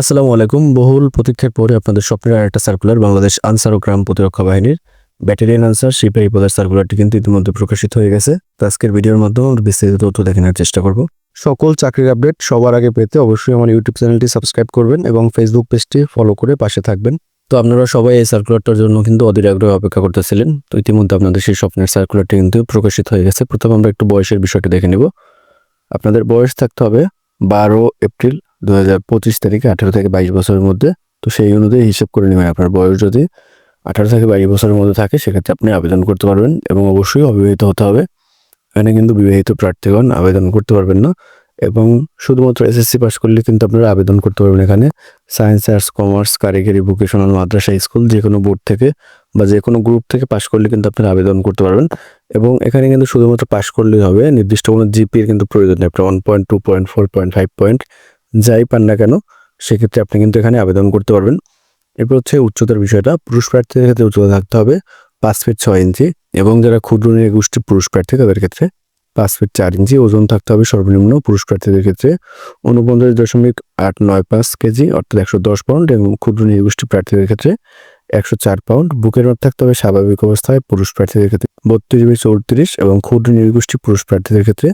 আসসালামু আলাইকুম। বহুল প্রতীক্ষার পরে আপনাদের স্বপ্নের আরেকটা সার্কুলার বাংলাদেশ আনসার ও গ্রাম প্রতিরক্ষা বাহিনীর ব্যাটালিয়ন আনসার, সিপাহী পদের সার্কুলারটি কিন্তু ইতিমধ্যে প্রকাশিত হয়ে গেছে। তো আজকের ভিডিওর মাধ্যমে আমরা বিস্তারিত তথ্য দেখে নেওয়ার চেষ্টা করব। সকল চাকরির আপডেট সবার আগে পেতে অবশ্যই আমার ইউটিউব চ্যানেলটি সাবস্ক্রাইব করবেন এবং ফেসবুক পেজটি ফলো করে পাশে থাকবেন। তো আপনারা সবাই এই সার্কুলারটার জন্য কিন্তু অধীর আগ্রহে অপেক্ষা করতেছিলেন। তো ইতিমধ্যে আপনাদের সেই স্বপ্নের সার্কুলারটি কিন্তু প্রকাশিত হয়ে গেছে। প্রথমে আমরা একটু বয়সের বিষয়টি দেখে নিব। আপনাদের বয়স থাকতে হবে বারো এপ্রিল দু হাজার পঁচিশ তারিখে আঠারো থেকে বাইশ বছরের মধ্যে। তো সেই অনুযায়ী হিসেব করে নেবেন আপনার বয়স যদি আঠারো থেকে বাইশ বছরের মধ্যে থাকে, সেক্ষেত্রে আপনি আবেদন করতে পারবেন এবং অবশ্যই অবিবাহিত হতে হবে। এখানে কিন্তু বিবাহিত প্রার্থীগণ আবেদন করতে পারবেন না এবং শুধুমাত্র এসএসসি পাস করলে কিন্তু আপনারা আবেদন করতে পারবেন এখানে। সায়েন্স, আর্টস, কমার্স, কারিগরি, ভোকেশনাল, মাদ্রাসা, স্কুল, যে কোনো বোর্ড থেকে বা যে কোনো গ্রুপ থেকে পাশ করলে কিন্তু আপনারা আবেদন করতে পারবেন। এবং এখানে কিন্তু শুধুমাত্র পাশ করলেই হবে, নির্দিষ্ট কোনো জিপির কিন্তু প্রয়োজন নেই, আপনার one point two point four point five point যাই পান না কেন, সেক্ষেত্রে আপনি কিন্তু এখানে আবেদন করতে পারবেন। এরপর হচ্ছে উচ্চতার বিষয়টা, পুরুষ প্রার্থীদের ক্ষেত্রে উচ্চতা থাকতে হবে পাঁচ ফিট ছয় ইঞ্চি এবং যারা ক্ষুদ্র নৃগোষ্ঠী পুরুষ প্রার্থী, তাদের ক্ষেত্রে পাঁচ ফিট চার ইঞ্চি ওজন থাকতে হবে সর্বনিম্ন পুরুষ প্রার্থীদের ক্ষেত্রে। উনপঞ্চাশ দশমিক আট নয় পাঁচ কেজি অর্থাৎ একশো দশ পাউন্ড এবং ক্ষুদ্র নৃগোষ্ঠী প্রার্থীদের ক্ষেত্রে একশো চার পাউন্ড। বুকের মাপ থাকতে হবে স্বাভাবিক অবস্থায় পুরুষ প্রার্থীদের ক্ষেত্রে। বত্রিশ চৌত্রিশ এবং ক্ষুদ্র নৃগোষ্ঠী পুরুষ প্রার্থীদের ক্ষেত্রে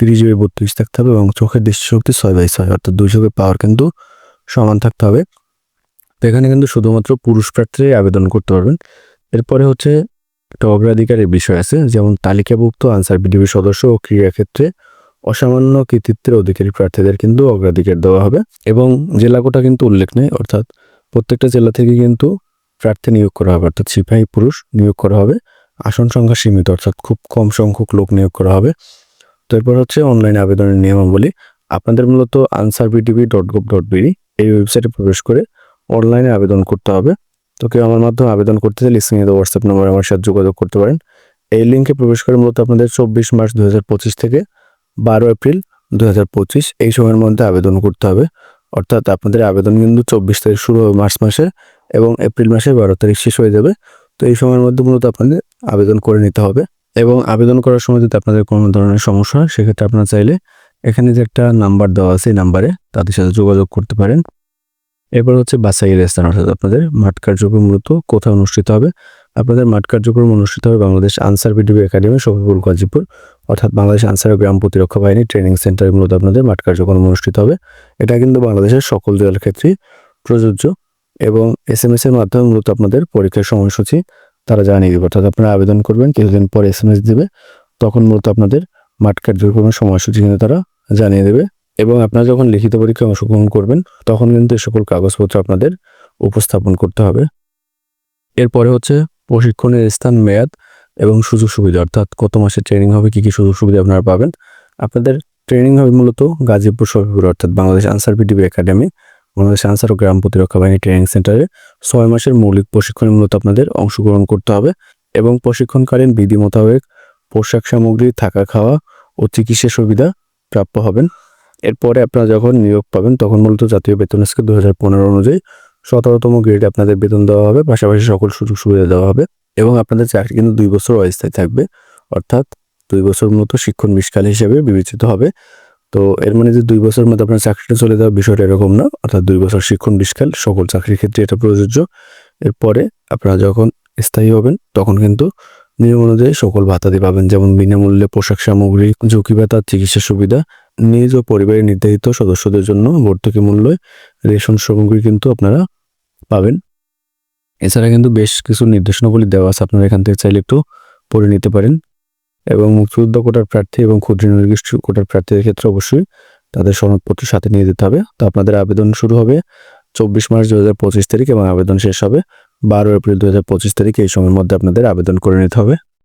তিরিশ বাই বত্রিশ থাকতে হবে এবং চোখের দৃষ্টিশক্তি ছয় বাই ছয়, অর্থাৎ দুই চোখের পাওয়ার কিন্তু সমান থাকতে হবে। তো এখানে কিন্তু শুধুমাত্র পুরুষ প্রার্থীরাই আবেদন করতে পারবেন। এরপরে হচ্ছে একটা অগ্রাধিকারের বিষয় আছে, যেমন তালিকাভুক্ত আনসার বিডিবি সদস্য ও ক্রীড়া ক্ষেত্রে অসামান্য কৃতিত্বের অধিকারী প্রার্থীদের কিন্তু অগ্রাধিকার দেওয়া হবে এবং জেলা কোটা কিন্তু উল্লেখ নেই, অর্থাৎ প্রত্যেকটা জেলা থেকে কিন্তু প্রার্থী নিয়োগ করা হবে, অর্থাৎ সিপাহী পুরুষ নিয়োগ করা হবে। আসন সংখ্যা সীমিত, অর্থাৎ খুব কম সংখ্যক লোক নিয়োগ করা হবে। তো এরপর হচ্ছে অনলাইন আবেদনের নিয়মাবলী। আপনাদের মূলত Ansar VDP dot gov dot BD এই ওয়েবসাইটে প্রবেশ করে অনলাইনে আবেদন করতে হবে। তো কেউ আমার মাধ্যমে আবেদন করতে চাইলে স্ক্রিনে দেওয়া হোয়াটসঅ্যাপ নম্বরে আমার সাথে যোগাযোগ করতে পারেন। এই লিঙ্কে প্রবেশ করে মূলত আপনাদের চব্বিশ মার্চ দু হাজার পঁচিশ থেকে বারো এপ্রিল দু হাজার পঁচিশ এই সময়ের মধ্যে আবেদন করতে হবে। অর্থাৎ আপনাদের আবেদন কিন্তু চব্বিশ তারিখ শুরু হবে মার্চ মাসে এবং এপ্রিল মাসে বারো তারিখ শেষ হয়ে যাবে। তো এই সময়ের মধ্যে মূলত আপনাদের আবেদন করে নিতে হবে। এবং আবেদন করার সময় যদি আপনাদের কোনো ধরনের সমস্যা হয়, সেক্ষেত্রে আপনারা চাইলে এখানে যে একটা নাম্বার দেওয়া আছে এই নাম্বারে তাদের সাথে যোগাযোগ করতে পারেন। এরপর হচ্ছে বাসাইয়ের স্থান অর্থাৎ আপনাদের মাঠ কার্যক্রম মূলত কোথায় অনুষ্ঠিত হবে? আপনাদের মাঠ কার্যক্রম অনুষ্ঠিত হবে বাংলাদেশ আনসার বিডিবি একাডেমি সফিপুর গাজীপুর। অর্থাৎ বাংলাদেশ আনসার গ্রাম প্রতিরক্ষা বাহিনী ট্রেনিং সেন্টারে মূলত আপনাদের মাঠ কার্যক্রম অনুষ্ঠিত হবে। এটা কিন্তু বাংলাদেশের সকল জেলার ক্ষেত্রেই প্রযোজ্য এবং এস এম এস এর মাধ্যমে মূলত আপনাদের পরীক্ষার সময়সূচি তারা জানিয়ে দেবে। অর্থাৎ আপনারা আবেদন করবেন, কিছুদিন পর এস এম এস দেবে। তখন মূলত আপনাদের মাঠ কার্যক্রমের সময়সূচি কিন্তু তারা জানিয়ে দেবে। এবং আপনারা যখন লিখিত পরীক্ষায় অংশগ্রহণ করবেন, তখন কিন্তু এ সকল কাগজপত্র আপনাদের উপস্থাপন করতে হবে। এরপরে হচ্ছে প্রশিক্ষণের স্থান, মেয়াদ এবং সুযোগ সুবিধা। অর্থাৎ কত মাসে ট্রেনিং হবে, কী কী সুযোগ সুবিধা আপনারা পাবেন? আপনাদের ট্রেনিং হবে মূলত গাজীপুর সফিপুর অর্থাৎ বাংলাদেশ আনসার বিডিবি একাডেমি বাংলাদেশ আনসার ও গ্রাম প্রতিরক্ষা বাহিনী ট্রেনিং সেন্টারে ছয় মাসের মৌলিক প্রশিক্ষণে মূলত আপনাদের অংশগ্রহণ করতে হবে এবং প্রশিক্ষণকালীন বিধি মোতাবেক পোশাক সামগ্রী, থাকা খাওয়া ও চিকিৎসা সুবিধা প্রাপ্য হবেন। এরপরে আপনারা যখন নিয়োগ পাবেন, তখন মূলত জাতীয় বেতন স্কেল দু হাজার পনেরো অনুযায়ী সতেরোতম গ্রেডে আপনাদের বেতন দেওয়া হবে, পাশাপাশি সকল সুযোগ সুবিধা দেওয়া হবে এবং আপনাদের চাকরি কিন্তু দুই বছর অস্থায়ী থাকবে, অর্থাৎ দুই বছর মূলত শিক্ষণ বিষকাল হিসেবে বিবেচিত হবে। তো এর মানে যে দুই বছরের মধ্যে আপনার চাকরিটা চলে যাওয়া বিষয়টা এরকম না, অর্থাৎ দুই বছর শিক্ষণ বিষকাল সকল চাকরির ক্ষেত্রে এটা প্রযোজ্য। এরপরে আপনারা যখন স্থায়ী হবেন, তখন কিন্তু নিয়ম অনুযায়ী সকল ভাতাদি পাবেন, যেমন বিনামূল্যে পোশাক সামগ্রী, ঝুঁকি ভাতা, চিকিৎসা সুবিধা, নিজ ও পরিবারের নির্ধারিত সদস্যদের জন্য ভর্তুকি মূল্যে, রেশন সামগ্রী কিন্তু আপনারা পাবেন। এছাড়া কিন্তু বেশ কিছু নির্দেশনাবলী দেওয়া আছে, আপনারা এখান থেকে চাইলে একটু পড়ে নিতে পারেন। এবং মুক্তিযুদ্ধ কোটার প্রার্থী এবং ক্ষুদ্র নির্দিষ্ট কোটার প্রার্থীদের ক্ষেত্রে অবশ্যই তাদের সনদপত্র সাথে নিয়ে যেতে হবে। তো আপনাদের আবেদন শুরু হবে চব্বিশ মার্চ দু হাজার পঁচিশ তারিখ এবং আবেদন শেষ হবে বারো এপ্রিল দু হাজার পঁচিশ তারিখ। এই সময়ের মধ্যে আপনাদের আবেদন করে নিতে হবে।